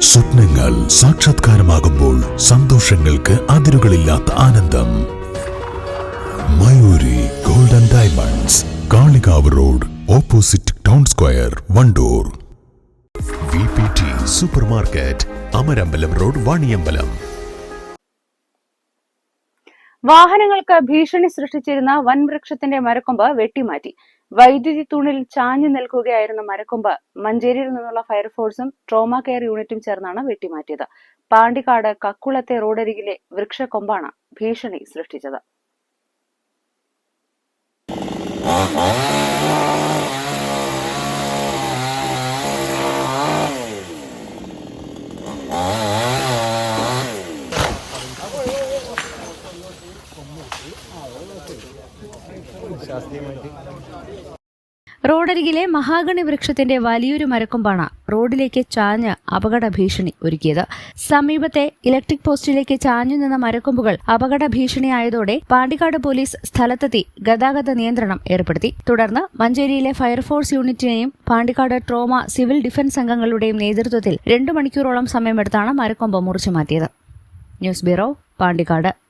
സ്വപ്നങ്ങൾ സാക്ഷാത്കാരമാകുമ്പോൾ സന്തോഷങ്ങൾക്ക് അതിരുകളില്ലാത്ത ആനന്ദം. Mayuri golden diamonds Kalikavu road opposite town square Wandoor. V P T super market Amarambalam road Vaniyambalam. വാഹനങ്ങൾക്ക് ഭീഷണി സൃഷ്ടിച്ചിരുന്ന വൻവൃക്ഷത്തിന്റെ മരക്കൊമ്പ് വെട്ടിമാറ്റി. വൈദ്യുതി തൂണിൽ ചാഞ്ഞു നിൽക്കുകയായിരുന്ന മരക്കൊമ്പ് മഞ്ചേരിയിൽ നിന്നുള്ള ഫയർഫോഴ്സും ട്രോമ കെയർ യൂണിറ്റും ചേർന്നാണ് വെട്ടിമാറ്റിയത്. പാണ്ടിക്കാട് കക്കുളത്തെ റോഡരികിലെ വൃക്ഷക്കൊമ്പാണ് ഭീഷണി സൃഷ്ടിച്ചത്. റോഡരികിലെ മഹാഗണി വൃക്ഷത്തിന്റെ വലിയൊരു മരക്കൊമ്പാണ് റോഡിലേക്ക് ചാഞ്ഞ് അപകട ഭീഷണി ഒരുക്കിയത്. സമീപത്തെ ഇലക്ട്രിക് പോസ്റ്റിലേക്ക് ചാഞ്ഞു നിന്ന മരക്കൊമ്പുകൾ അപകട ഭീഷണിയായതോടെ പാണ്ടിക്കാട് പോലീസ് സ്ഥലത്തെത്തി ഗതാഗത നിയന്ത്രണം ഏർപ്പെടുത്തി. തുടർന്ന് മഞ്ചേരിയിലെ ഫയർഫോഴ്സ് യൂണിറ്റിനെയും പാണ്ടിക്കാട് ട്രോമ സിവിൽ ഡിഫൻസ് സംഘങ്ങളുടെയും നേതൃത്വത്തിൽ രണ്ടു മണിക്കൂറോളം സമയമെടുത്താണ് മരക്കൊമ്പ് മുറിച്ചു മാറ്റിയത് ന്യൂസ് ബ്യൂറോ പാണ്ടിക്കാട്.